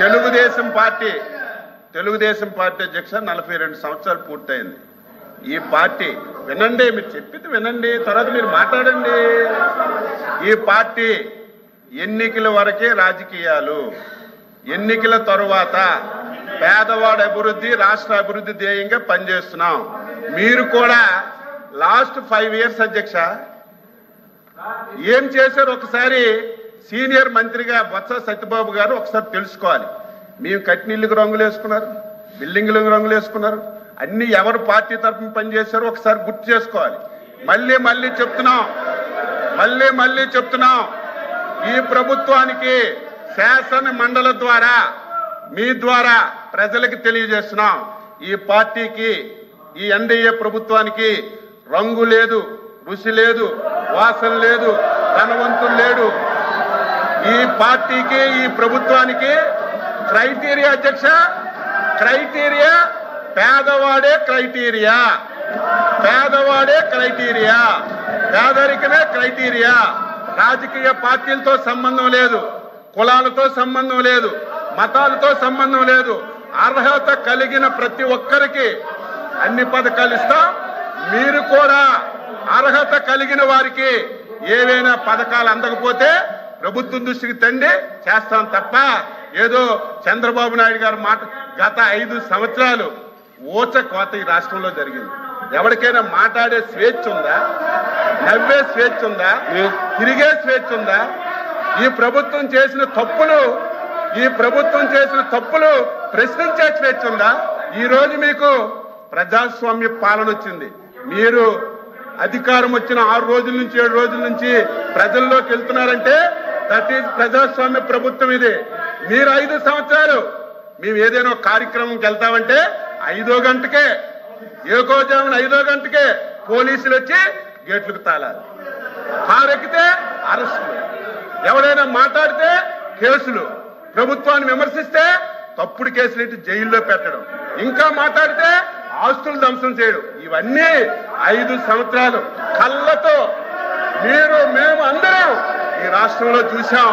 Telugu Desam party Telugu Desam party అధ్యక్ష నలభై రెండు సంవత్సరాలు పూర్తయింది. ఈ పార్టీ వినండి మీరు చెప్పింది వినండి తర్వాత మీరు మాట్లాడండి. ఈ పార్టీ ఎన్నికల వరకే రాజకీయాలు ఎన్నికల తరువాత పేదవాడి అభివృద్ధి రాష్ట్ర అభివృద్ధి ధ్యేయంగా పనిచేస్తున్నాం. మీరు కూడా లాస్ట్ ఫైవ్ ఇయర్స్ అధ్యక్ష ఏం చేశారు ఒకసారి? సీనియర్ మంత్రిగా బొత్స సత్యబాబు గారు ఒకసారి తెలుసుకోవాలి. మేము కట్నీళ్ళకి రంగులు వేసుకున్నారు బిల్డింగ్లకు రంగులు వేసుకున్నారు అన్ని ఎవరు పార్టీ తరఫున పనిచేశారో ఒకసారి గుర్తు చేసుకోవాలి. మళ్ళీ మళ్ళీ చెప్తున్నాం మళ్ళీ మళ్ళీ చెప్తున్నాం. ఈ ప్రభుత్వానికి శాసన మండల ద్వారా మీ ద్వారా ప్రజలకు తెలియజేస్తున్నాం. ఈ పార్టీకి ఈ ఎన్డీఏ ప్రభుత్వానికి రంగు లేదు రుచి లేదు వాసన లేదు ధనవంతులు లేడు. ఈ పార్టీకి ఈ ప్రభుత్వానికి క్రైటీరియా అధ్యక్ష క్రైటీరియా పేదవాడే క్రైటీరియా. పేదవాడే క్రైటీరియా. పేదరికమే క్రైటీరియా. రాజకీయ పార్టీలతో సంబంధం లేదు. కులాలతో సంబంధం లేదు. మతాలతో సంబంధం లేదు. అర్హత కలిగిన ప్రతి ఒక్కరికి అన్ని పథకాలు ఇస్తాం. మీరు కూడా అర్హత కలిగిన వారికి ఏవైనా పథకాలు అందకపోతే ప్రభుత్వం దృష్టికి తండి చేస్తాం తప్ప ఏదో చంద్రబాబు నాయుడు గారి మాట గత ఐదు సంవత్సరాలు ఓచ కోత ఈ రాష్ట్రంలో జరిగింది. ఎవరికైనా మాట్లాడే స్వేచ్ఛ ఉందా? నవ్వే స్వేచ్ఛ ఉందా? తిరిగే స్వేచ్ఛ ఉందా? ఈ ప్రభుత్వం చేసిన తప్పులు ఈ ప్రభుత్వం చేసిన తప్పులు ప్రశ్నించే స్వేచ్ఛ ఉందా? ఈ రోజు మీకు ప్రజాస్వామ్య పాలన వచ్చింది. మీరు అధికారం వచ్చిన ఆరు రోజుల నుంచి ఏడు రోజుల నుంచి ప్రజల్లోకి వెళ్తున్నారంటే దట్ ఈజ్ ప్రజాస్వామ్య ప్రభుత్వం ఇది. మీరు ఐదు సంవత్సరాలు మేము ఏదైనా కార్యక్రమంకి వెళ్తామంటే ఐదో గంటకే ఏకోజామున ఐదో గంటకే పోలీసులు వచ్చి గేట్లకు తాళాలి. కారెక్కితే అరెస్టులు. ఎవరైనా మాట్లాడితే కేసులు. ప్రభుత్వాన్ని విమర్శిస్తే తప్పుడు కేసులు ఎట్టి జైల్లో పెట్టడం. ఇంకా మాట్లాడితే ఆస్తులు ధ్వంసం చేయడం. ఇవన్నీ ఐదు సంవత్సరాలు కళ్ళతో మీరు మేము అందరం ఈ రాష్ట్రంలో చూసాం